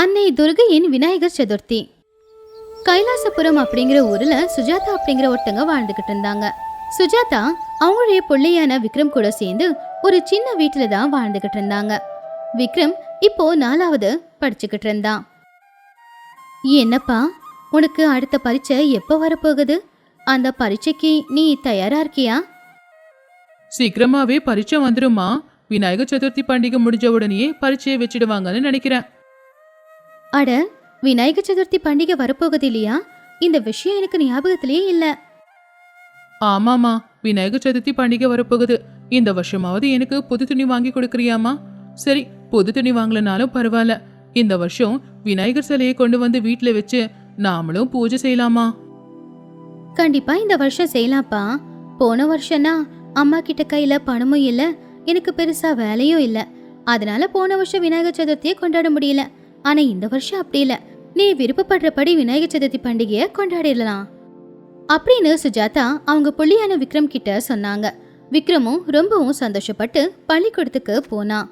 அன்னை துர்கையின் விநாயகர் சதுர்த்தி. கைலாசபுரம் அப்படிங்கிற ஊர்ல சுஜாதா அப்படிங்கிற ஒருத்தங்க வாழ்ந்துகிட்டு இருந்தாங்க. சுஜாதா அவங்களுடைய பிள்ளையான விக்ரம் கூட சேர்ந்து ஒரு சின்ன வீட்டுல தான் வாழ்ந்துகிட்டு இருந்தாங்க. விக்ரம் இப்போ நாலாவது படிச்சுக்கிட்டு இருந்தான். என்னப்பா உனக்கு அடுத்த பரீட்சை எப்போ வரப்போகுது? அந்த பரீட்சைக்கு நீ தயாரா இருக்கியா? சீக்கிரமாவே பரீட்சை வந்துருமா விநாயகர் சதுர்த்தி பண்டிகை முடிஞ்ச உடனேயே பரீட்சையை வச்சிடுவாங்கன்னு நினைக்கிறேன். அட விநாயகர் சதுர்த்தி பண்டிகை வரப்போகுது இல்லையா இந்த விஷயம் எனக்கு ஞாபகத்திலேயே இல்ல. ஆமாமா விநாயகர் சதுர்த்தி பண்டிகை வரப்போகுது. இந்த வருஷமாவது எனக்கு புது துணி வாங்கி கொடுக்குறியாமா சரி புது துணி வாங்கலனாலும் பரவாயில்ல. இந்த வருஷம் விநாயகர் சிலையை கொண்டு வந்து வீட்ல வச்சு நாமளும் பூஜை செய்யலாமா? கண்டிப்பா இந்த வருஷம் செய்யலாம்ப்பா. போன வருஷம்னா அம்மா கிட்ட கையில பணமும் இல்ல எனக்கு பெருசா வேலையும் இல்ல. அதனால போன வருஷம் விநாயகர் சதுர்த்தியை கொண்டாட முடியல. ஆனா இந்த வருஷம் அப்படி இல்ல. நீ விருப்பப்படுறபடி விநாயகர் சதுர்த்தி பண்டிகையை கொண்டாடிடலாம். அப்படின்னு சுஜாதா அவங்க புள்ளியான விக்ரம் கிட்ட சொன்னாங்க. விக்ரமும் ரொம்பவும் சந்தோஷப்பட்டு பள்ளிக்கூடத்துக்கு போனான்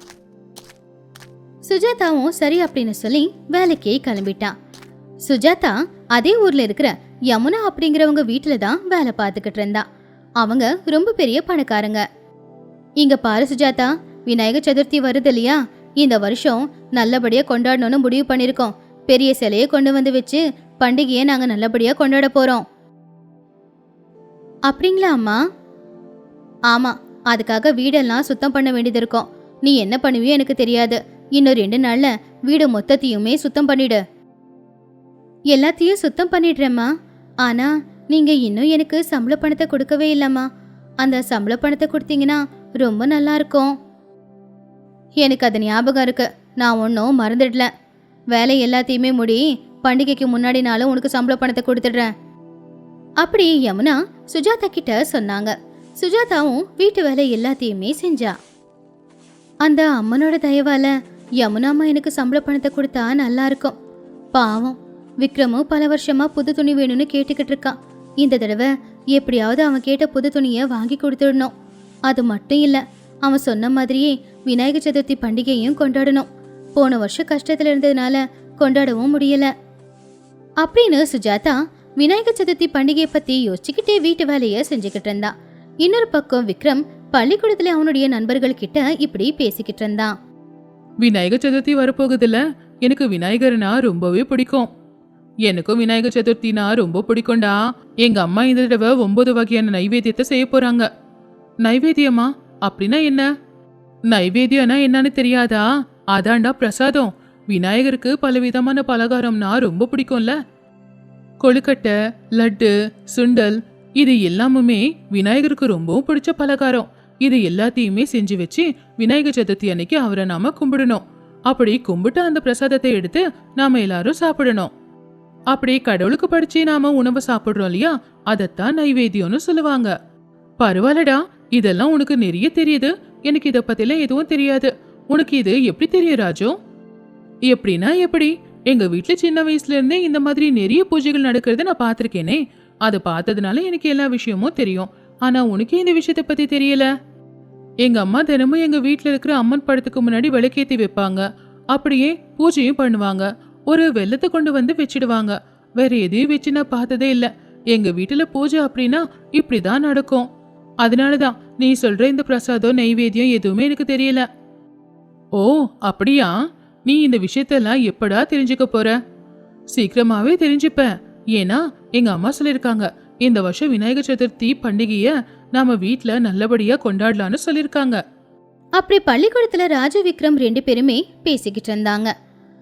சுஜாதாவும் சரி அப்படின்னு சொல்லி வேலைக்கே கிளம்பிட்டான் சுஜாதா அதே ஊர்ல இருக்கிற யமுனா அப்படிங்கிறவங்க வீட்டில தான் வேலை பார்த்துக்கிட்டு இருந்தா. அவங்க ரொம்ப பெரிய பணக்காரங்க. இங்க பாரு சுஜாதா விநாயகர் சதுர்த்தி வருது இல்லையா? இந்த வருஷம் நல்லபடியா கொண்டாடணும்னு முடிவு பண்ணிருக்கோம். பெரிய சிலையை கொண்டு வந்து வச்சு பண்டிகையை நாங்க நல்லபடியா கொண்டாட போறோம். அப்படிங்களா அம்மா? ஆமா அதுக்காக வீடெல்லாம் சுத்தம் பண்ண வேண்டியது இருக்கும். நீ என்ன பண்ணுவியோ எனக்கு தெரியாது. இன்னும் ரெண்டு நாள்ல வீடு மொத்தத்தையுமே சுத்தம் பண்ணிடு. எல்லாத்தையும் சுத்தம் பண்ணிடுறேம்மா. ஆனா நீங்க இன்னும் எனக்கு சம்பள பணத்தை கொடுக்கவே இல்லம்மா. அந்த சம்பள பணத்தை கொடுத்தீங்கன்னா ரொம்ப நல்லா இருக்கும். எனக்கு அது ஞாபகம் இருக்கு. நான் ஒன்றும் மறந்துடல. வேலை எல்லாத்தையுமே முடி பண்டிகைக்கு முன்னாடி நாளும் உனக்கு சம்பள பணத்தை கொடுத்துடுறேன். அப்படி யமுனா சுஜாதா கிட்ட சொன்னாங்க. சுஜாதாவும் வீட்டு வேலை எல்லாத்தையுமே செஞ்சா. அந்த அம்மனோட தயவால யமுனாமா எனக்கு சம்பள பணத்தை கொடுத்தா நல்லா இருக்கும். பாவம். விக்ரமும் பல வருஷமா புது துணி வேணும்னு கேட்டுக்கிட்டு இருக்கான் இந்த தடவை எப்படியாவது அவன் கேட்ட புது துணியை வாங்கி கொடுத்துடணும். அது மட்டும் இல்லை அவன் சொன்ன மாதிரியே விநாயகர் சதுர்த்தி பண்டிகையும் கொண்டாடணும். போன வருஷம் கஷ்டத்தில் இருந்ததுனால கொண்டாடவும் முடியல. அப்படின்னு சுஜாதா விநாயகர் சதுர்த்தி பண்டிகையை பத்தி யோசிச்சுக்கிட்டே வீட்டு வேலையை செஞ்சுக்கிட்டு இருந்தான் இன்னொரு பக்கம் விக்ரம் பள்ளிக்கூடத்துல அவனுடைய நண்பர்கள் கிட்ட இப்படி பேசிக்கிட்டு இருந்தான் விநாயகர் சதுர்த்தி வரப்போகுதுல்ல எனக்கு விநாயகர்னா ரொம்பவே பிடிக்கும். எனக்கும் விநாயகர் சதுர்த்தினா ரொம்ப பிடிக்கும்டா. எங்க அம்மா இந்த தடவை ஒன்பது வகையான நைவேத்தியத்தை செய்ய போறாங்க. நைவேத்தியமா? அப்படின்னா என்ன? நைவேத்தியம்னா என்னன்னு தெரியாதா? அதாண்டா பிரசாதம். விநாயகருக்கு பலவிதமான பலகாரம்னா ரொம்ப பிடிக்கும்ல. கொழுக்கட்டை லட்டு சுண்டல் இது எல்லாமுமே விநாயகருக்கு ரொம்பவும் பிடிச்ச பலகாரம். இது எல்லாத்தையுமே செஞ்சு வச்சு விநாயகர் சதுர்த்தி அன்னைக்கு அவரை நாம கும்பிடணும். அப்படி கும்பிட்டு அந்த பிரசாதத்தை எடுத்து நாம எல்லாரும் சாப்பிடணும். அப்படி கடவுளுக்கு படிச்சு நாம உணவு சாப்பிடுறோம் இல்லையா? அதைத்தான் நைவேத்தியம்னு சொல்லுவாங்க. பரவாயில்லடா. இதெல்லாம் உனக்கு நிறைய தெரியுது. எனக்கு இதை பத்திலாம் எதுவும் தெரியாது. உனக்கு இது எப்படி தெரியும் ராஜு? எப்படின்னா எப்படி? எங்க வீட்டுல சின்ன வயசுல இருந்தே இந்த மாதிரி நிறைய பூஜைகள் நடக்கிறத நான் பார்த்துருக்கேனே. அதை பார்த்ததுனால எனக்கு எல்லா விஷயமும் தெரியும். ஆனா உனக்கே இந்த விஷயத்த பத்தி தெரியல? எங்க அம்மா தினமும் எங்க வீட்டுல இருக்கிற அம்மன் படத்துக்கு முன்னாடி விளக்கேத்தி வைப்பாங்க. அப்படியே பூஜையும் பண்ணுவாங்க. ஒரு வெள்ளத்தை கொண்டு வந்து வச்சிடுவாங்க. வேற எதையும் வச்சு நான் பார்த்ததே இல்லை. எங்க வீட்டுல பூஜை அப்படின்னா இப்படிதான் நடக்கும். அதனால தான் நீ சொல்ற இந்த பிரசாதம் நைவேத்தியம் எதுவுமே எனக்கு தெரியல. ஓ அப்படியா? நீ இந்த விஷயத்தெல்லாம் எப்படா தெரிஞ்சுக்க போற? சீக்கிரமாவே தெரிஞ்சுப்ப. ஏன்னா எங்க அம்மா சொல்லியிருக்காங்க இந்த வருஷம் விநாயகர் சதுர்த்தி பண்டிகைய நாம வீட்ல நல்லபடியா கொண்டாடலாம்னு சொல்லிருக்காங்க அப்படி பள்ளிக்கூடத்துல ராஜு விக்ரம் ரெண்டு பேருமே பேசிக்கிட்டு இருந்தாங்க.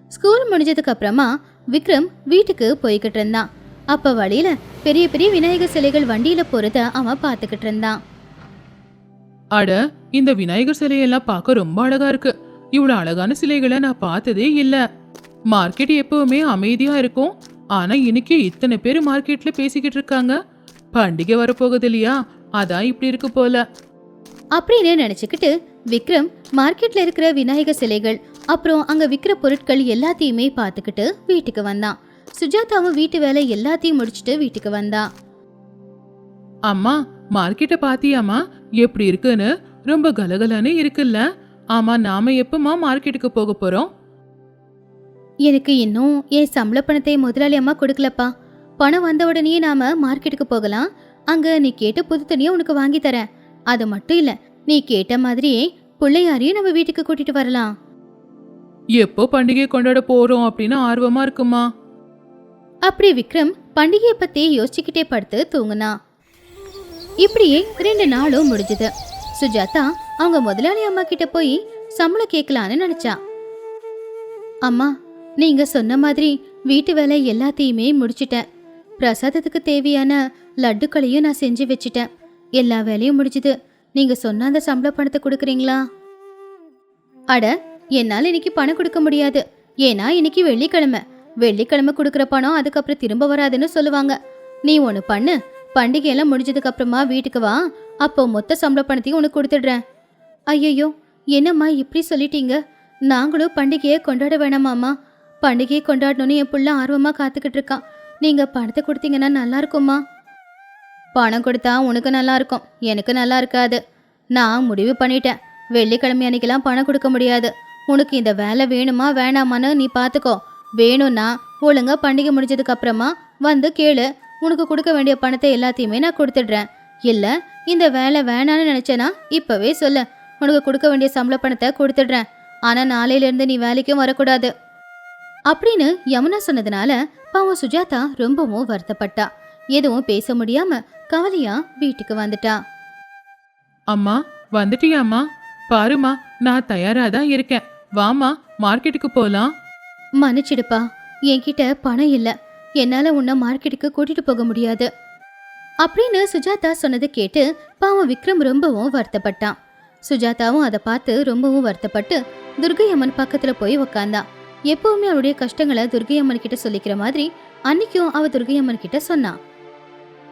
ஸ்கூல் முடிஞ்சதுக்கு அப்புறமா விக்ரம் வீட்டுக்கு போய்கிட்டு இருந்தான். அப்ப வழியில பெரிய பெரிய விநாயகர் சிலைகள் வண்டியில போறத அவன் பார்த்துக்கிட்டு இருந்தான். அட இந்த விநாயகர் சிலையெல்லாம் பார்க்க ரொம்ப அழகா இருக்கு. இவ்வளவு அழகான சிலைகளை நான் பார்த்ததே இல்ல. மார்க்கெட் எப்பவுமே அமைதியா இருக்கும். ஆனா இன்னைக்கு இத்தனை பேர் மார்க்கெட்ல பேசிக்கிட்டு இருக்காங்க. பண்டிகை வரப்போகுது இல்லையா? அதான் இப்படி இருக்கு போல. அப்படின்னு நினைச்சுக்கிட்டு விக்ரம் மார்க்கெட்ல இருக்கிற விநாயகர் சிலைகள் அப்புறம் அங்க விற்கிற பொருட்கள் எல்லாத்தையுமே பார்த்துக்கிட்டு வீட்டுக்கு வந்தான். சுஜாதாவும் வீட்டு வேலை எல்லாத்தையும் முடிச்சுட்டு வீட்டுக்கு வந்தா. அம்மா மார்க்கெட்டை பாத்தியாமா எப்படி இருக்குன்னு? ரொம்ப கலகலன்னு இருக்குல்ல. ஆமா நாம எப்பமா மார்க்கெட்டுக்கு போக போறோம்? எனக்கு இன்னும் என் சம்பள பணத்தை முதலாளி அம்மா கொடுக்கலப்பா. பணம் வந்த உடனே நாம மார்க்கெட்டுக்கு போகலாம். அங்க நீ கேட்ட புது துணியை உனக்கு வாங்கி தரேன். அது மட்டும் இல்ல நீ கேட்ட மாதிரியே பிள்ளையாரையும் நம்ம வீட்டுக்கு கூட்டிட்டு வரலாம். எப்போ பண்டிகை கொண்டாட போறோம் அப்படின்னு ஆர்வமா இருக்குமா? அப்படி விக்ரம் பண்டிகையை பத்தி யோசிச்சுக்கிட்டே படுத்து தூங்குனா. இப்படியே ரெண்டு நாளும் முடிஞ்சது. சுஜாதா அவங்க முதலாளி அம்மா கிட்ட போய் சம்பளம் கேட்கலான்னு நினைச்சா. அம்மா நீங்க சொன்ன மாதிரி வீட்டு வேலை எல்லாத்தையுமே முடிச்சிட்டேன் பிரசாதத்துக்கு தேவையான லட்டுக்களையும் நான் செஞ்சு வச்சிட்டேன். எல்லா வேலையும் முடிஞ்சுது. நீங்க சொன்ன அந்த சம்பள பணத்தை கொடுக்குறீங்களா? அட என்னால் இன்னைக்கு பணம் கொடுக்க முடியாது. ஏன்னா இன்னைக்கு வெள்ளிக்கிழமை. வெள்ளிக்கிழமை கொடுக்குற பணம் அதுக்கப்புறம் திரும்ப வராதுன்னு சொல்லுவாங்க. நீ ஒன்று பண்ணு பண்டிகையெல்லாம் முடிஞ்சதுக்கு அப்புறமா வீட்டுக்கு வா அப்போ மொத்த சம்பள பணத்தையும் உனக்கு கொடுத்துடுறேன். ஐயையோ என்னம்மா இப்படி சொல்லிட்டீங்க? நாங்களும் பண்டிகையை கொண்டாட வேணாமாம்மா. பண்டிகையை கொண்டாடணும்னு என் புள்ள ஆர்வமாக காத்துக்கிட்டு இருக்கான் நீங்கள் பணத்தை கொடுத்தீங்கன்னா நல்லா இருக்கும்மா. பணம் கொடுத்தா உனக்கு நல்லா இருக்கும் எனக்கு நல்லா இருக்காது. நான் முடிவு பண்ணிட்டேன். வெள்ளிக்கிழமை அன்னைக்கெல்லாம் பணம் கொடுக்க முடியாது. உனக்கு இந்த வேலை வேணுமா வேணாமான்னு நீ பார்த்துக்கோ வேணும்னா ஒழுங்கா பண்டிகை முடிஞ்சதுக்கு அப்புறமா வந்து கேளு. உனக்கு கொடுக்க வேண்டிய பணத்தை எல்லாத்தையுமே நான் கொடுத்துடுறேன். இல்லை இந்த வேலை வேணான்னு நினச்சேன்னா இப்போவே சொல்லு. உனக்கு கொடுக்க வேண்டிய சம்பள பணத்தை கொடுத்துடுறேன். ஆனால் நாளையிலேருந்து நீ வேலைக்கும் வரக்கூடாது. அப்படின்னு யமுனா சொன்னதுனால பாவம் சுஜாதா ரொம்பவும் வருத்தப்பட்டா. எதுவும் பேச முடியாம கவலையா வீட்டுக்கு வந்துட்டா. அம்மா வந்துட்டியாம்மா? பாருமா நான் தயாரா தான் இருக்கேன். வாமா மார்க்கெட்டுக்கு போலாம். மன்னிச்சிடுப்பா. என்கிட்ட பணம் இல்ல. என்னால உன்னை மார்க்கெட்டுக்கு கூட்டிட்டு போக முடியாது. அப்படின்னு சுஜாதா சொன்னதை கேட்டு பாவம் விக்ரம் ரொம்பவும் வருத்தப்பட்டான். சுஜாதாவும் அதை பார்த்து ரொம்பவும் வருத்தப்பட்டு துர்கை அம்மன் பக்கத்துல போய் உக்காந்தா எப்பவுமே அவளுடைய கஷ்டங்களை துர்கை அம்மன் கிட்ட சொல்லிக்கிற மாதிரி அன்னைக்கும் அவ துர்கை அம்மன் கிட்ட சொன்னான்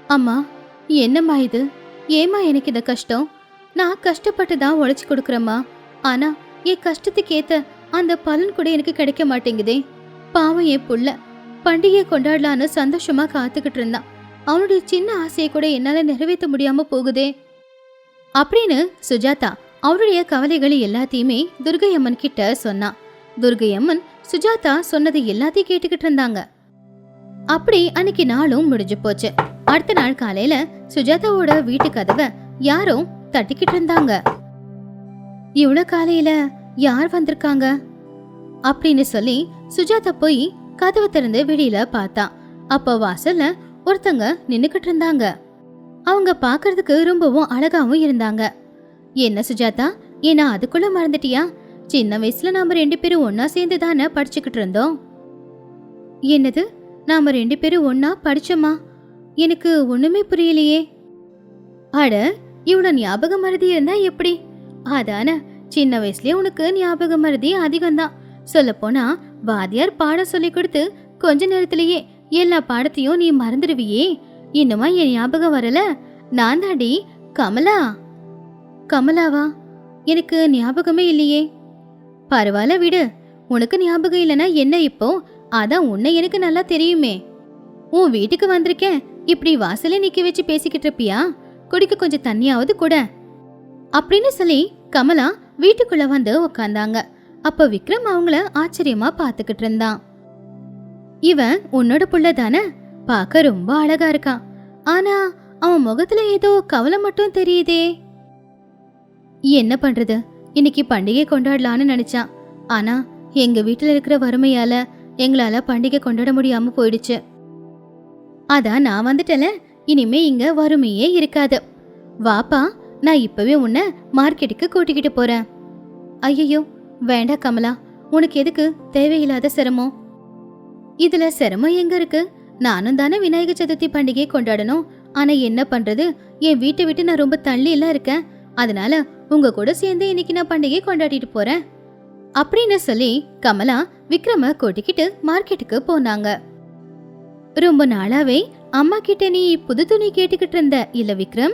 அம்மா என்னம்மா இது? ஏமா எனக்கு இந்த கஷ்டம்? நான் கஷ்டப்பட்டு தான் உழைச்சி கொடுக்குறேம்மா. ஆனா என் கஷ்டத்துக்கு ஏத்த அந்த பலன் கூட எனக்கு கிடைக்க மாட்டேங்குதே. பாவம் என் புள்ள. பண்டிகையை கொண்டாடலான்னு சந்தோஷமா காத்துக்கிட்டு இருந்தான். அவனுடைய சின்ன ஆசையை கூட என்னால நிறைவேற்ற முடியாம போகுதே. அப்படின்னு சுஜாதா அவருடைய கவலைகள் எல்லாத்தையுமே துர்கையம்மன் கிட்ட சொன்னான். துர்கையம்மன் சுஜாதா சொன்னது எல்லாத்தையும் கேட்டுக்கிட்டு இருந்தாங்க. அப்படி அன்னைக்கு நாளும் முடிஞ்சு போச்சு. அடுத்த நாள் காலையில சுஜாதாவோட வீட்டு கதவை யாரோ தட்டிக்கிட்டு இருந்தாங்க. இவ்வளவு காலையில யார் வந்திருக்காங்க? அப்படின்னு சொல்லி சுஜாதா போய் கதவை திறந்து வெளியில பார்த்தா. அப்ப வாசல்ல ஒருத்தங்க நின்னுக்கிட்டு இருந்தாங்க. அவங்க பார்க்கறதுக்கு ரொம்பவும் அழகாவும் இருந்தாங்க. என்ன சுஜாதா ஏன்னா அதுக்குள்ள மறந்துட்டியா? சின்ன வயசுல நாம ரெண்டு பேரும் ஒன்னா சேர்ந்து தானே படிச்சுக்கிட்டு இருந்தோம். என்னது நாம ரெண்டு பேரும் ஒன்னா படிச்சோமா? எனக்கு ஒண்ணுமே புரியலையே. அட இவ்வளோ ஞாபகம் மறதி இருந்தா எப்படி? அதான சின்ன வயசுலயே உனக்கு ஞாபக மருதி அதிகம்தான். சொல்லப்போனா வாத்தியார் பாடம் சொல்லி கொடுத்து கொஞ்ச நேரத்திலேயே எல்லா பாடத்தையும் நீ மறந்துடுவியே. இன்னுமா என் ஞாபகம் வரல? நான் தாடி கமலா. கமலாவா? எனக்கு ஞாபகமே இல்லையே. பரவாயில்ல விடு. உனக்கு ஞாபகம் இல்லைன்னா என்ன இப்போ? அதான் உன்னை எனக்கு நல்லா தெரியுமே. உன் வீட்டுக்கு வந்திருக்கேன் இப்படி வாசலே நிக்க வச்சு பேசிக்கிட்டு இருப்பியா? குடிக்க கொஞ்சம் தண்ணியாவது கூட. அப்படின்னு சொல்லி கமலா வீட்டுக்குள்ள வந்து உக்காந்தாங்க. அப்ப விக்ரம் அவங்கள ஆச்சரியமா பாத்துக்கிட்டு இருந்தான். இவன் உன்னோட புள்ள தானே? பார்க்க ரொம்ப அழகா இருக்கான். ஆனா அவன் முகத்துல ஏதோ கவலை மட்டும் தெரியுதே. என்ன பண்றது? இன்னைக்கு பண்டிகை கொண்டாடலான்னு நினைச்சான். ஆனா எங்க வீட்டுல இருக்கிற வறுமையால எங்களால பண்டிகை கொண்டாட முடியாம போயிடுச்சு. அதான் நான் வந்துட்டல இனிமே இங்க வறுமையே இருக்காது. வாப்பா நான் இப்பவே உன்னை மார்க்கெட்டுக்கு கூட்டிக்கிட்டு போறேன். ஐயையோ வேண்டாம் கமலா உனக்கு எதுக்கு தேவையில்லாத சிரமம்? இதுல சிரமம் எங்க இருக்கு? நானும் தானே விநாயகர் சதுர்த்தி பண்டிகையை கொண்டாடணும். ஆனா என்ன பண்றது? என் வீட்டை விட்டு நான் ரொம்ப தள்ளி எல்லாம் இருக்கேன். அதனால உங்க கூட சேர்ந்து இன்னைக்கு நான் பண்டிகையை கொண்டாடிட்டு போறேன். அப்படின்னு சொல்லி கமலா விக்ரம கூட்டிக்கிட்டு மார்க்கெட்டுக்கு போனாங்க. ரொம்ப நாளாவே அம்மா கிட்ட நீ புது துணி கேட்டுக்கிட்டு இருந்த இல்ல விக்ரம்?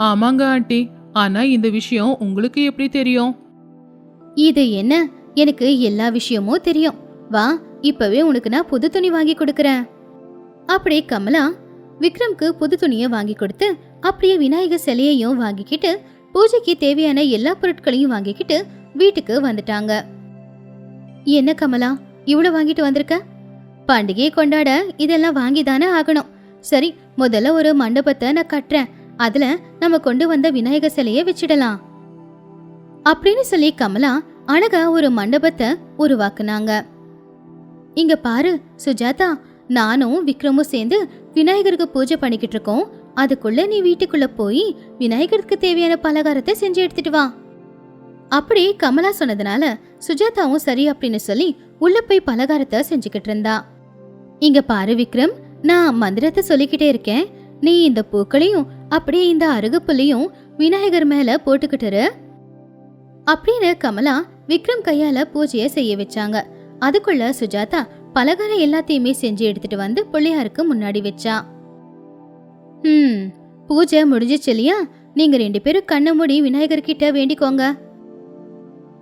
ஆமாங்க ஆண்டி. ஆனா இந்த விஷயம் உங்களுக்கு எப்படி தெரியும்? இது என்ன? எனக்கு எல்லா விஷயமும் தெரியும். வா இப்பவே உனக்கு நான் புது துணி வாங்கி கொடுக்கறேன். அப்படியே கமலா விக்ரம்க்கு புது துணியை வாங்கி கொடுத்து அப்படியே விநாயகர் சிலையையும் வாங்கிக்கிட்டு பூஜைக்கு தேவையான எல்லா பொருட்களையும் வாங்கிக்கிட்டு வீட்டுக்கு வந்துட்டாங்க. என்ன கமலா இவ்வளவு வாங்கிட்டு வந்திருக்க? பண்டிகையை கொண்டாட இதெல்லாம் வாங்கி தானே ஆகணும். சரி முதல்ல ஒரு மண்டபத்தை நான் கட்டுறேன். அதுல நம்ம கொண்டு வந்த விநாயகர் சிலையை வச்சிடலாம். அப்படின்னு சொல்லி கமலா அழகா ஒரு மண்டபத்தை உருவாக்குனாங்க. இங்க பாரு சுஜாதா நானும் விக்ரமும் சேர்ந்து விநாயகருக்கு பூஜை பண்ணிக்கிட்டு இருக்கோம். அதுக்குள்ள நீ வீட்டுக்குள்ள போய் விநாயகருக்கு தேவையான பலகாரத்தை செஞ்சு எடுத்துட்டு வா. அப்படி கமலா சொன்னதுனால சுஜாதாவும் சரி அப்படின்னு சொல்லி உள்ள போய் பலகாரத்தை செஞ்சுக்கிட்டு இருந்தா. இங்க பாரு விக்ரம் நான் மந்திரத்தை சொல்லிக்கிட்டே இருக்கேன். நீ இந்த பூக்களையும் அப்படியே இந்த அருகுப்புள்ளையும் விநாயகர் மேல போட்டுக்கிட்டுரு. அப்படின்னு கமலா விக்ரம் கையால பூஜையை செய்ய வச்சாங்க. அதுக்குள்ள சுஜாதா பலகாரம் எல்லாத்தையுமே செஞ்சு எடுத்துட்டு வந்து பிள்ளையாருக்கு முன்னாடி வச்சா. ம் பூஜை முடிஞ்சிச்சு இல்லையா? நீங்க ரெண்டு பேரும் கண்ணை மூடி விநாயகர் கிட்ட வேண்டிக்கோங்க.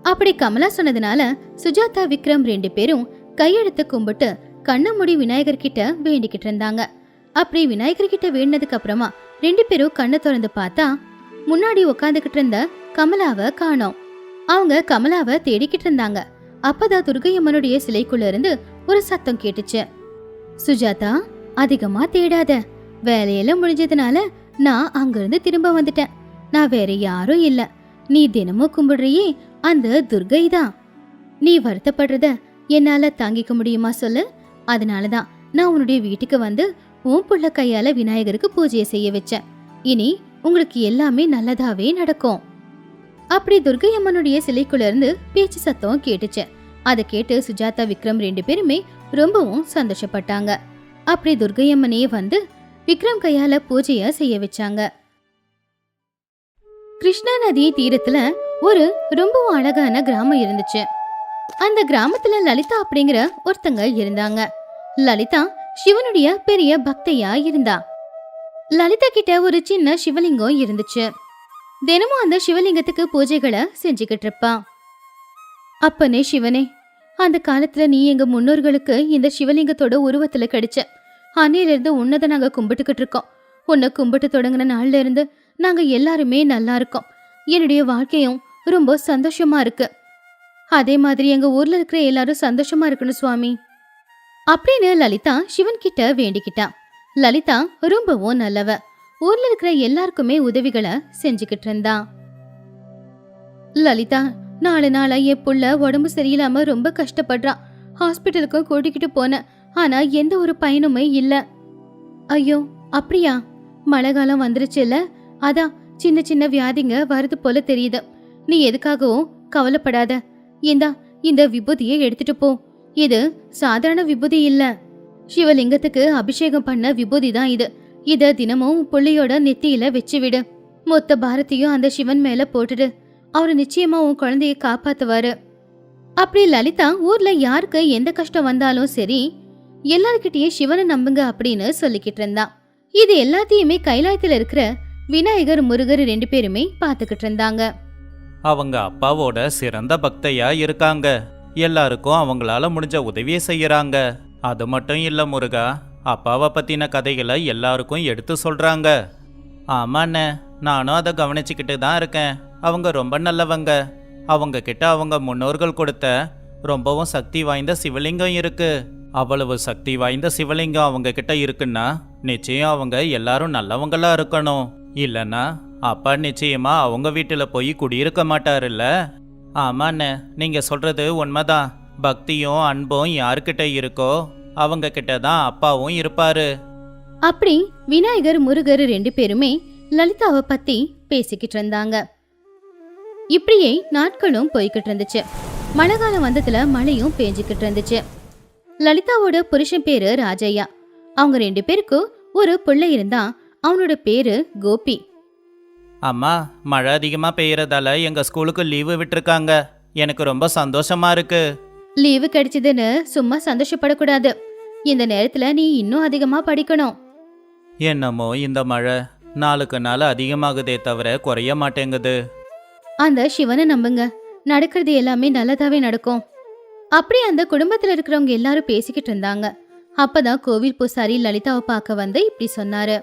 அப்படி கமலா சொன்னதுனால சுஜாதா விக்ரம் ரெண்டு பேரும் கையெடுத்து கும்பிட்டு கண்ணை மூடி விநாயகர் கிட்ட வேண்டிக்கிட்டு இருந்தாங்க. அப்படி விநாயகர் கிட்ட வேண்டினதுக்கு அப்புறமா ரெண்டு பேரும் கண்ணை திறந்து பார்த்தா முன்னாடி உட்காந்துக்கிட்டு இருந்த கமலாவை காணோம். அவங்க கமலாவை தேடிக்கிட்டு இருந்தாங்க. அப்பதான் துர்கையம்மனுடைய சிலைக்குள்ள இருந்து ஒரு சத்தம் கேட்டுச்சு. சுஜாதா அதிகமா தேடாத. வேலையெல்லாம் முடிஞ்சதுனால நான் அங்கிருந்து திரும்ப வந்துட்டேன். நான் வேற யாரும் இல்ல. நீ தினமும் கும்பிடுறியே அந்த துர்கை தான். நீ வருத்தப்படுறத என்னால தாங்கிக்க முடியுமா சொல்லு. அதனாலதான் நான் உன்னுடைய வீட்டுக்கு வந்து உன் புள்ள கையால விநாயகருக்கு பூஜையை செய்ய வச்சேன் இனி உங்களுக்கு எல்லாமே நல்லதாவே நடக்கும். அப்படி துர்கை அம்மனுடைய சிலைக்குள்ள இருந்து பேச்சு சத்தம் கேட்டுச்சு. அதை கேட்டு சுஜாதா விக்ரம் ரெண்டு பேருமே ரொம்பவும் சந்தோஷப்பட்டாங்க. அப்படி துர்கை அம்மனே வந்து விக்ரம் கையால பூஜைய செய்ய வச்சாங்க. கிருஷ்ணா நதி தீரத்துல ஒரு ரொம்பவும் அழகான கிராமம் இருந்துச்சு. அந்த கிராமத்துல லலிதா அப்படிங்கிற ஒருத்தங்க இருந்தாங்க. லலிதா சிவனுடைய பெரிய பக்தையா இருந்தா. லலிதா கிட்ட ஒரு சின்ன சிவலிங்கம் இருந்துச்சு. தினமும் அந்த சிவலிங்கத்துக்கு பூஜைகளை செஞ்சுக்கிட்டு இருப்பா. அப்பனே சிவனே அந்த காலத்துல நீ எங்க முன்னோர்களுக்கு இந்த சிவலிங்கத்தோட உருவத்துல கிடைச்ச அன்னையில இருந்து உன்னதை நாங்க கும்பிட்டுக்கிட்டு இருக்கோம். உன்னை கும்பிட்டு தொடங்கின நாள்ல இருந்து நாங்க எல்லாருமே நல்லா இருக்கோம். என்னுடைய வாழ்க்கையும் ரொம்ப சந்தோஷமா இருக்கு. அதே மாதிரி எங்க ஊர்ல இருக்கிற எல்லாரும் சந்தோஷமா இருக்கணும் சுவாமி. அப்படின்னு லலிதா சிவன் கிட்ட வேண்டிக்கிட்டா. லலிதா ரொம்பவும் நல்லவ. ஊர்ல இருக்கிற எல்லாருக்குமே உதவிகளை செஞ்சுக்கிட்டு இருந்தா. லலிதா நாலு நாளா என் புள்ள உடம்பு சரியில்லாம ரொம்ப கஷ்டப்படுறான் ஹாஸ்பிட்டலுக்கும் கூட்டிக்கிட்டு போனேன் ஆனா எந்த ஒரு பயனுமே இல்ல. ஐயோ அப்படியா? மழை காலம் வந்துருச்சுல்ல? அதான் சின்ன சின்ன வியாதிங்க வருது போல தெரியுது. நீ எதுக்காகவும் கவலைப்படாத. இந்தா இந்த விபூதியை எடுத்துட்டு போ. இது சாதாரண விபூதி இல்ல. சிவலிங்கத்துக்கு அபிஷேகம் பண்ண விபூதி தான் இது. இத தினமும் புள்ளியோட நெத்தியில வச்சு விடு மொத்த பாரத்தையும் அந்த சிவன் மேல போட்டுடு. அவரு நிச்சயமா உன் குழந்தைய காப்பாத்துவாரு. அப்படி லலிதா ஊர்ல யாருக்கு எந்த கஷ்டம் வந்தாலும் சரி எல்லார்கிட்டயும் சிவனை நம்புங்க அப்படின்னு சொல்லிக்கிட்டு இருந்தான் இது எல்லாத்தையுமே கைலாயத்துல இருக்கிற விநாயகர் முருகர் ரெண்டு பேருமே பார்த்துக்கிட்டு இருந்தாங்க. அவங்க அப்பாவோட சிறந்த பக்தையா இருக்காங்க. எல்லாருக்கும் அவங்களால முடிஞ்ச உதவியை செய்யறாங்க. அது மட்டும் இல்ல முருகா அப்பாவை பத்தின கதைகளை எல்லாருக்கும் எடுத்து சொல்றாங்க. ஆமாண்ணே நானும் அதை கவனிச்சுக்கிட்டு தான் இருக்கேன். அவங்க ரொம்ப நல்லவங்க. அவங்க கிட்ட அவங்க முன்னோர்கள் கொடுத்த ரொம்பவும் சக்தி வாய்ந்த சிவலிங்கம் இருக்கு. அவ்வளவு சக்தி வாய்ந்த சிவலிங்கம் அவங்க கிட்ட இருக்குன்னா நிச்சயம் அவங்க எல்லாரும் நல்லவங்களா இருக்கணும். இல்லைன்னா அப்பா நிச்சயமா அவங்க வீட்டுல போய் குடியிருக்க மாட்டாருல்ல? ஆமாண்ணே நீங்கள் சொல்கிறது உண்மைதான். பக்தியும் அன்பும் யாருக்கிட்ட இருக்கோ அவங்க கிட்ட தான் அப்பாவும் இருப்பாரு. அப்படி விநாயகர் முருகர் ரெண்டு பேருமே லலிதாவை பத்தி பேசிக்கிட்டு இருந்தாங்க. இப்படியே நாட்களும் போய்கிட்டு இருந்துச்சு. மழை காலம் வந்ததுல மழையும் பேஞ்சுக்கிட்டு இருந்துச்சு. லலிதாவோட புருஷன் பேரு ராஜையா அவங்க ரெண்டு பேருக்கும் ஒரு பிள்ளை இருந்தா அவனோட பேரு கோபி. அம்மா மழை அதிகமா பெய்யறதால எங்க ஸ்கூலுக்கு லீவு விட்டிருக்காங்க. எனக்கு ரொம்ப சந்தோஷமா இருக்கு. லீவு கிடைச்சதுன்னு சும்மா சந்தோஷப்படக்கூடாது. இந்த நேரத்துல நீ இன்னும் அதிகமா படிக்கணும். என்னமோ இந்த மழை. நாளுக்கு நாள் அதிகமாகுதே தவிர குறைய மாட்டேங்குது. அந்த சிவனை நம்புங்க. நடக்கிறது எல்லாமே நல்லதாவே நடக்கும். அப்படி அந்த குடும்பத்துல இருக்கிறவங்க எல்லாரும் பேசிக்கிட்டு இருந்தாங்க. அப்பதான் கோவில் பூசாரி லலிதாவை பார்க்க வந்து இப்படி சொன்னாரு.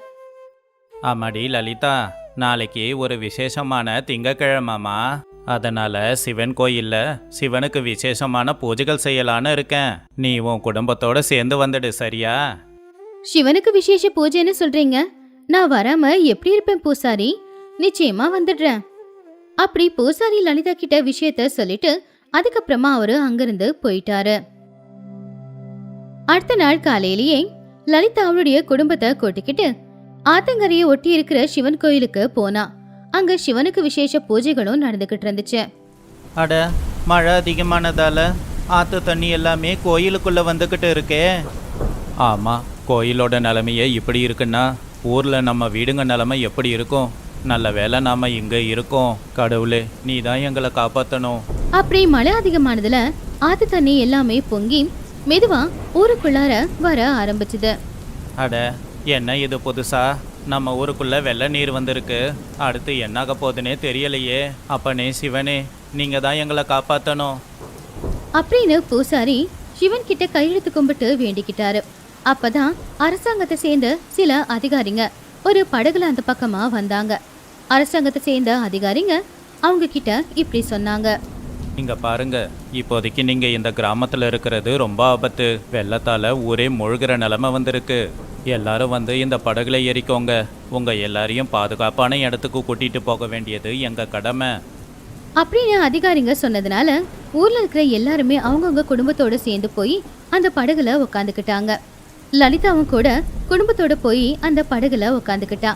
ஆமாடி லலிதா. நாளைக்கு ஒரு விசேஷமான திங்கக்கிழமாமா அதனால சிவன் கோயில்ல சிவனுக்கு விசேஷமான பூஜைகள் செய்யலான்னு இருக்கேன். நீ உன் குடும்பத்தோட சேர்ந்து வந்துடு சரியா? சிவனுக்கு விசேஷ பூஜைன்னு சொல்றீங்க? நான் வராம எப்படி இருப்பேன் பூசாரி? நிச்சயமா வந்துடுறேன். அப்படி பூசாரி லலிதா கிட்ட விஷயத்த சொல்லிட்டு அதுக்கப்புறமா அவரு அங்கிருந்து போயிட்டாரு. அடுத்த நாள் காலையிலேயே லலிதா அவளுடைய குடும்பத்தை கூட்டிக்கிட்டு ஆத்தங்கரையை ஒட்டி இருக்கிற சிவன் கோயிலுக்கு போனா. அங்க சிவனுக்கு விசேஷ பூஜைகளும் நடந்துகிட்டு இருந்துச்சு. அட மழை அதிகமானதால ஆத்து தண்ணி எல்லாமே கோயிலுக்குள்ள வந்துக்கிட்டு இருக்கே. ஆமா கோயிலோட நிலைமையே இப்படி இருக்குன்னா ஊர்ல நம்ம வீடுங்க நிலைமை எப்படி இருக்கும்? நல்ல வேளை நாம இங்க இருக்கோம். கடவுளே நீ தான் எங்களை காப்பாத்தணும். அப்படி மழை அதிகமானதுல ஆத்து தண்ணி எல்லாமே பொங்கி மெதுவா ஊருக்குள்ளார வர ஆரம்பிச்சுது. அட என்ன இது புதுசா? நம்ம ஊருக்குள்ள வெள்ள நீர் வந்திருக்கு. அடுத்து என்னாக போகுதுன்னே தெரியலையே. அப்பனே சிவனே நீங்க தான் எங்களை காப்பாத்தணும். அப்படின்னு பூசாரி சிவன் கிட்ட கையெழுத்து கும்பிட்டு வேண்டிக்கிட்டாரு. அப்பதான் அரசாங்கத்தை சேர்ந்த சில அதிகாரிங்க ஒரு படகுல அந்த பக்கமா வந்தாங்க. அரசாங்கத்தை சேர்ந்த அதிகாரிங்க அவங்க கிட்ட இப்படி சொன்னாங்க. இங்க பாருங்க இப்போதைக்கு நீங்க இந்த கிராமத்துல இருக்கிறது ரொம்ப ஆபத்து. வெள்ளத்தால ஊரே முழுகிற நிலைமை வந்திருக்கு. எல்லாரும் வந்து இந்த படகுல ஏறிக்கோங்க. உங்க எல்லாரையும் பாதுகாப்பான இடத்துக்கு கூட்டிட்டு போக வேண்டியது எங்க கடமை. அப்படின்னு அதிகாரிங்க சொன்னதுனால ஊர்ல இருக்கிற எல்லாருமே அவங்கவுங்க குடும்பத்தோட சேர்ந்து போய் அந்த படகுல உக்காந்துக்கிட்டாங்க. லலிதாவும் கூட குடும்பத்தோட போய் அந்த படகுல உக்காந்துக்கிட்டா.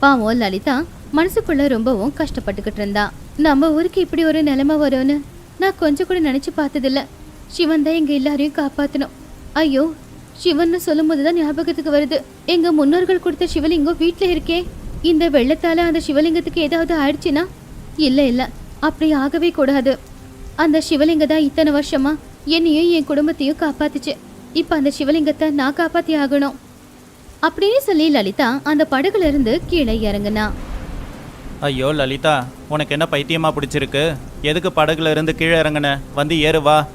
பாவம் லலிதா மனசுக்குள்ள ரொம்பவும் கஷ்டப்பட்டுக்கிட்டு இருந்தா. நம்ம ஊருக்கு இப்படி ஒரு நிலைமை வரும்னு நான் கொஞ்சம் கூட நினைச்சு பார்த்ததில்ல. சிவன் தான் எங்க எல்லாரையும் காப்பாத்தணும். ஐயோ சிவன்னு சொல்லும் போதுதான் ஞாபகத்துக்கு வருது. எங்க முன்னோர்கள் கொடுத்த சிவலிங்கம் வீட்ல இருக்கே. இந்த வெள்ளத்தால அந்த சிவலிங்கத்துக்கு ஏதாவது ஆயிடுச்சுன்னா? இல்ல இல்ல. அப்படி ஆகவே கூடாது. அந்த சிவலிங்க தான் இத்தனை வருஷமா என்னையும் என் குடும்பத்தையும் காப்பாத்துச்சு. இப்ப அந்த சிவலிங்கத்தை நான் காப்பாத்தி ஆகணும். அப்படின்னு சொல்லி லலிதா அந்த படகுல இருந்து கீழே இறங்குனா. ஐயோ லலிதா உனக்கு என்ன பைத்தியமா பிடிச்சிருக்கு? எதுக்கு படகுல இருந்து கீழே இறங்குன? வந்து ஏறு வா.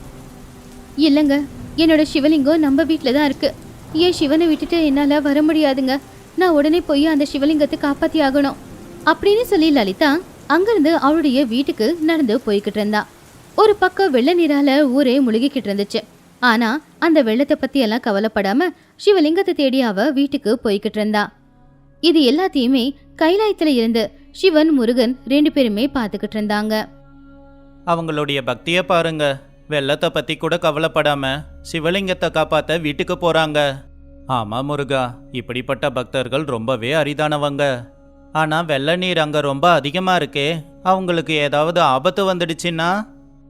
இல்லைங்க என்னோட சிவலிங்கம் நம்ம வீட்டில் தான் இருக்கு. ஏன் சிவனை விட்டுட்டு என்னால் வர முடியாதுங்க? நான் உடனே போய் அந்த சிவலிங்கத்தை காப்பாற்றி ஆகணும். அப்படின்னு சொல்லி லலிதா அங்கேருந்து அவளுடைய வீட்டுக்கு நடந்து போய்கிட்டு இருந்தா. ஒரு பக்கம் வெள்ள நீரால ஊரே முழுகிக்கிட்டு இருந்துச்சு. ஆனால் அந்த வெள்ளத்தை பற்றியெல்லாம் எல்லாம் கவலைப்படாம சிவலிங்கத்தை தேடி அவ வீட்டுக்கு போய்கிட்டு இருந்தா. இது எல்லாத்தையுமே கைலாயத்தில் இருந்து சிவன் முருகன் ரெண்டு பேருமே பார்த்துக்கிட்டு இருந்தாங்க. அவங்களுடைய பக்தியை பாருங்க. வெள்ளத்தை பத்தி கூட கவலைப்படாம சிவலிங்கத்தை காப்பாற்ற வீட்டுக்கு போறாங்க. ஆமா முருகா. இப்படிப்பட்ட பக்தர்கள் ரொம்பவே அரிதானவங்க. ஆனா வெள்ள நீர் அங்க ரொம்ப அதிகமா இருக்கே. அவங்களுக்கு ஏதாவது ஆபத்து வந்துடுச்சுன்னா?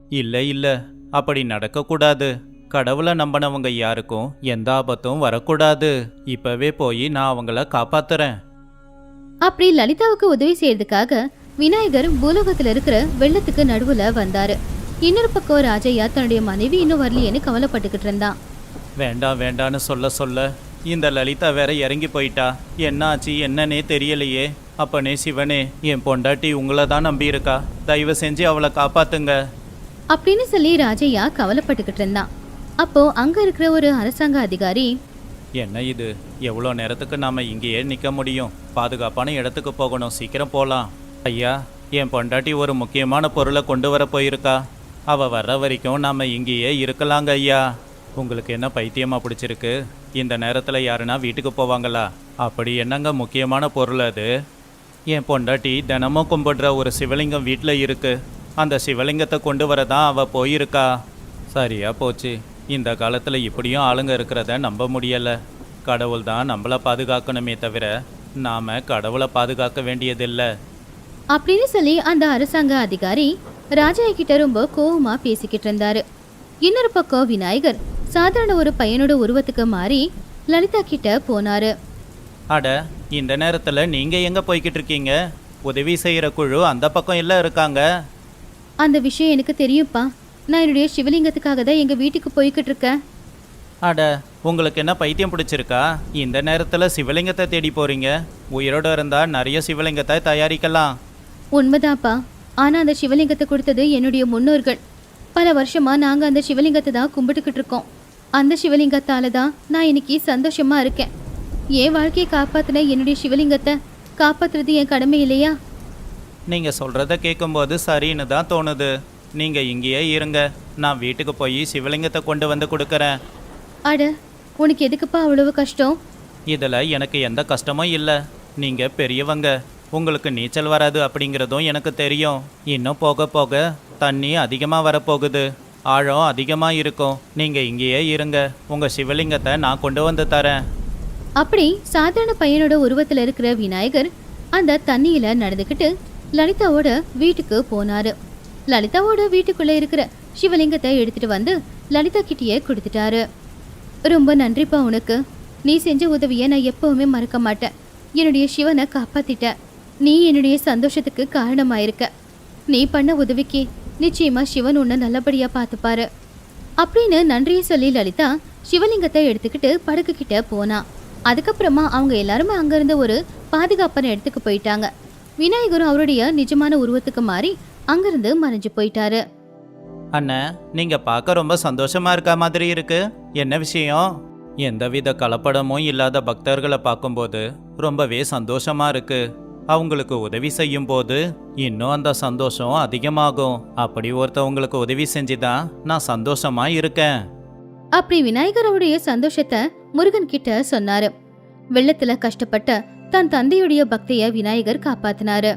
இல்ல இல்ல. அப்படி நடக்கக்கூடாது. கடவுளை நம்பினவங்க யாருக்கும் எந்த ஆபத்தும் வரக்கூடாது. இப்பவே போய் நான் அவங்கள காப்பாத்துறேன். அப்படி லலிதாவுக்கு உதவி செய்யறதுக்காக விநாயகர் பூலோகத்துல இருக்கிற வெள்ளத்துக்கு நடுவுல வந்தாரு. இன்னொரு பக்கம் ராஜையா தன்னுடைய மனைவி இன்னும் வரலையேன்னு கவலைப்பட்டுக்கிட்டு இருந்தான் வேண்டாம் வேண்டான்னு சொல்ல சொல்ல. இந்த லலிதா வேற இறங்கி போயிட்டா. என்னாச்சு என்னன்னே தெரியலையே. அப்பனே சிவனே என் பொண்டாட்டி உங்களை தான் நம்பியிருக்கா. தயவு செஞ்சு அவளை காப்பாத்துங்க. அப்படின்னு சொல்லி ராஜையா கவலைப்பட்டுக்கிட்டு இருந்தான் அப்போ அங்க இருக்கிற ஒரு அரசாங்க அதிகாரி என்ன இது? எவ்வளோ நேரத்துக்கு நாம இங்கேயே நிற்க முடியும்? பாதுகாப்பான இடத்துக்கு போகணும். சீக்கிரம் போகலாம் ஐயா என் பொண்டாட்டி ஒரு முக்கியமான பொருளை கொண்டு வர போயிருக்கா. அவ வர்ற வரைக்கும் நாம இங்கேயே இருக்கலாங்க ஐயா. உங்களுக்கு என்ன பைத்தியமா பிடிச்சிருக்கு? இந்த நேரத்தில் யாருன்னா வீட்டுக்கு போவாங்களா? அப்படி என்னங்க முக்கியமான பொருள் அது? என் பொண்டாட்டி தினமும் கும்பிடுற ஒரு சிவலிங்கம் வீட்டில் இருக்கு. அந்த சிவலிங்கத்தை கொண்டு வர தான் அவள் போயிருக்கா. சரியா போச்சு. இந்த காலத்தில் இப்படியும் ஆளுங்க இருக்கிறத நம்ப முடியலை. கடவுள் தான் நம்மளை பாதுகாக்கணுமே தவிர நாம கடவுளை பாதுகாக்க வேண்டியதில்லை. அப்படின்னு சொல்லி அந்த அரசாங்க அதிகாரி ராஜையா கிட்ட ரொம்ப கோவமா பேசிக்கிட்டு இருந்தாரு. இன்னொரு பக்கம் விநாயகர் சாதாரண ஒரு பையனோட உருவத்துக்கு மாறி லலிதா கிட்ட போனாரு. அட இந்த நேரத்தில் நீங்கள் எங்கே போய்கிட்டு இருக்கீங்க? உதவி செய்கிற குழு அந்த பக்கம் எல்லாம் இருக்காங்க. அந்த விஷயம் எனக்கு தெரியும்ப்பா. நான் என்னுடைய சிவலிங்கத்துக்காக தான் எங்க வீட்டுக்கு போய்கிட்டு இருக்கேன். அட உங்களுக்கு என்ன பைத்தியம் பிடிச்சிருக்கா? இந்த நேரத்தில் சிவலிங்கத்தை தேடி போகிறீங்க உயிரோடு இருந்தால் நிறைய சிவலிங்கத்தை தயாரிக்கலாம். உண்மைதான்ப்பா. ஆனா அந்த சிவலிங்கத்தை கொடுத்தது என்னுடைய முன்னோர்கள். பல வருஷமா நாங்க அந்த சிவலிங்கத்தை தான் கும்பிட்டுக்கிட்டு இருக்கோம். அந்த சிவலிங்கத்தால தான் நான் இன்னைக்கு சந்தோஷமா இருக்கேன். என் வாழ்க்கையை காப்பாத்தின என்னுடைய சிவலிங்கத்தை காப்பாத்துறது என் கடமை இல்லையா? நீங்க சொல்றத கேட்கும்போது சரின்னு தான் தோணுது. நீங்க இங்கேயே இருங்க. நான் வீட்டுக்கு போய் சிவலிங்கத்தை கொண்டு வந்து கொடுக்கறேன். அட உனக்கு எதுக்குப்பா அவ்வளவு கஷ்டம்? இதில் எனக்கு எந்த கஷ்டமும் இல்லை. நீங்கள் பெரியவங்க. உங்களுக்கு நீச்சல் வராது அப்படிங்கிறதும் எனக்கு தெரியும். இன்னும் போக போக தண்ணி அதிகமாக வரப்போகுது. ஆழம் அதிகமாக இருக்கும். நீங்கள் இங்கேயே இருங்க. உங்கள் சிவலிங்கத்தை நான் கொண்டு வந்து தரேன். அப்படி சாதாரண பையனோட உருவத்தில் இருக்கிற விநாயகர் அந்த தண்ணியில் நடந்துக்கிட்டு லலிதாவோட வீட்டுக்கு போனாரு. லலிதாவோட வீட்டுக்குள்ளே இருக்கிற சிவலிங்கத்தை எடுத்துட்டு வந்து லலிதா கிட்டேயே கொடுத்துட்டாரு. ரொம்ப நன்றிப்பா உனக்கு. நீ செஞ்ச உதவியை நான் எப்பவுமே மறக்க மாட்டேன். என்னுடைய சிவனை காப்பாத்திட்டேன் நீ என்னுடைய சந்தோஷத்துக்கு காரணமாயிருக்க. நீ பண்ண உதவிக்கு நிச்சயமா சிவன் உன்னை நல்லபடியா பார்த்துப்பாரு. அப்படின்னு நன்றியை சொல்லி லலிதா சிவலிங்கத்தை எடுத்துக்கிட்டு படுக்கு கிட்ட போனா. அதுக்கப்புறமா அவங்க எல்லாருமே அங்கிருந்த ஒரு பாதுகாப்பான இடத்துக்கு போயிட்டாங்க. விநாயகரும் அவருடைய நிஜமான உருவத்துக்கு மாறி அங்கிருந்து மறைஞ்சு போயிட்டாரு. அண்ணன் நீங்கள் பார்க்க ரொம்ப சந்தோஷமாக இருக்க மாதிரி இருக்கு. என்ன விஷயம்? எந்தவித கலப்படமும் இல்லாத பக்தர்களை பார்க்கும்போது ரொம்பவே சந்தோஷமா இருக்கு. அவங்களுக்கு உதவி செய்யும் போது இன்னும் அந்த சந்தோஷம் அதிகமாகும். அப்படி ஒருத்தவங்களுக்கு உதவி செஞ்சுதான் நான் சந்தோஷமா இருக்கேன். அப்படி விநாயகருடைய சந்தோஷத்தை முருகன் கிட்ட சொன்னாரு. வெள்ளத்துல கஷ்டப்பட்ட தன் தந்தையுடைய பக்திய விநாயகர் காப்பாத்தினாரு.